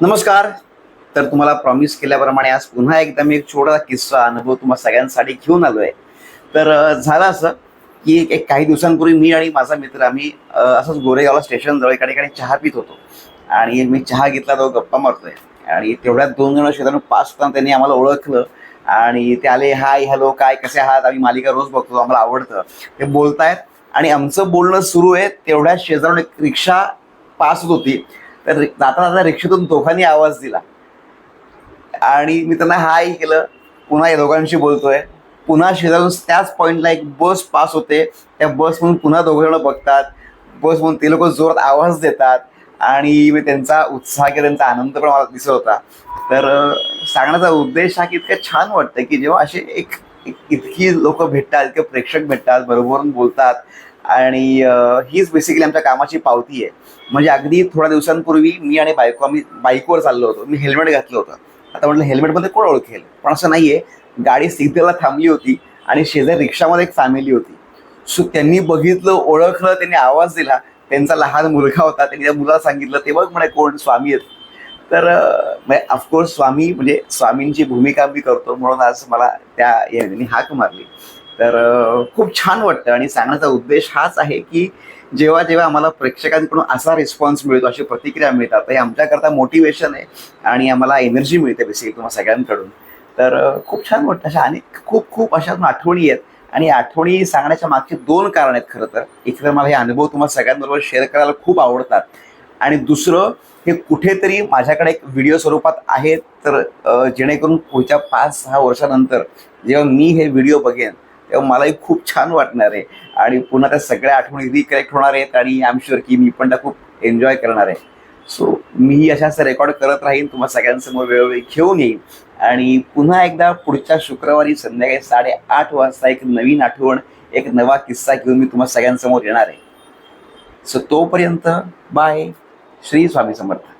नमस्कार. तर तुम्हाला प्रॉमिस केल्याप्रमाणे आज पुन्हा एकदा मी एक छोटा किस्सा अनुभव तुम्हाला सगळ्यांसाठी घेऊन आलो आहे तर झालं असं की एक- काही दिवसांपूर्वी मी आणि माझा मित्र आम्ही असंच गोरेगावला स्टेशन जवळ एका ठिकाणी चहा पित होतो. आणि मी चहा घेतला तो गप्पा मारतोय. आणि तेवढ्यात दोन जण शेजारून पास होताना त्यांनी आम्हाला ओळखलं. आणि ते आले हाय हॅलो काय कसे आहात? आम्ही मालिका रोज बघतो आम्हाला आवडतं. ते बोलतायत. आणि आमचं बोलणं सुरू आहे तेवढ्या शेजारून एक रिक्षा पास होत होती. तर जाता जाता रिक्षेतून दोघांनी आवाज दिला. आणि मी त्यांना हाय केलं. पुन्हा या दोघांशी बोलतोय. पुन्हा शेजारून त्याच पॉईंटला एक बस पास होते. त्या बस म्हणून पुन्हा दोघं जण बघतात. बस म्हणून ते लोक जोरात आवाज देतात. आणि मी त्यांचा उत्साह किंवा त्यांचा आनंद पण मला दिसत होता. तर सांगण्याचा उद्देश हा की इतकं छान वाटतं की जेव्हा असे एक- इतकी लोक भेटतात इतके प्रेक्षक भेटतात बरोबर बोलतात. आणि हीच बेसिकली आमच्या कामाची पावती आहे. म्हणजे अगदी थोड्या दिवसांपूर्वी मी आणि बायको आम्ही बाईकवर चाललो होतो. मी हेल्मेट घातलं होतं. आता म्हटलं हेल्मेटमध्ये कोण ओळखेल? पण असं नाही आहे गाडी सिग्नलला थांबली होती आणि शेजारी रिक्षामध्ये एक फॅमिली होती. सो त्यांनी बघितलं ओळखलं त्यांनी आवाज दिला. त्यांचा लहान मुलगा होता. त्यांनी त्या मुलाला सांगितलं ते बघ म्हणे कोण? स्वामी आहेत. तर ऑफकोर्स म्हणजे स्वामी म्हणजे स्वामींची भूमिका मी करतो म्हणून आज मला त्या यांनी हाक मारली. तर खूप छान वाटतं आणि सांगण्याचा उद्देश हाच आहे की जेव्हा जेव्हा आम्हाला प्रेक्षकांकडून असा रिस्पॉन्स मिळतो अशी प्रतिक्रिया मिळतात हे आमच्याकरता मोटिवेशन आहे आणि आम्हाला एनर्जी मिळते बेसिकली तुम्हाला सगळ्यांकडून. तर खूप छान वाटतं अशा अनेक खूप खूप अशा आठवणी आहेत आणि आठवणी सांगण्याच्या मागचे दोन कारण आहेत खरं तर. एक तर मला हे अनुभव तुम्हाला सगळ्यांबरोबर शेअर करायला खूप आवडतात. आणि दुसरं हे कुठेतरी माझ्याकडे एक व्हिडिओ स्वरूपात आहे. तर जेणेकरून पुढच्या पाच सहा वर्षानंतर जेव्हा मी हे व्हिडिओ बघेन तेव्हा मलाही खूप छान वाटणार आहे. आणि पुन्हा त्या सगळ्या आठवणी रिकलेक्ट होणार आहेत आणि आय एम शुअर की मी पण त्या खूप एन्जॉय करणार आहे. सो मीही अशाच रेकॉर्ड करत राहीन. तुम्हा सगळ्यांसमोर वेळोवेळी घेऊन येईन. आणि पुन्हा एकदा पुढच्या शुक्रवारी संध्याकाळी साडेआठ वाजता एक नवीन आठवण एक नवा किस्सा घेऊन मी तुम्हा सगळ्यांसमोर येणार आहे. सो तोपर्यंत बाय श्री स्वामी समर्थ.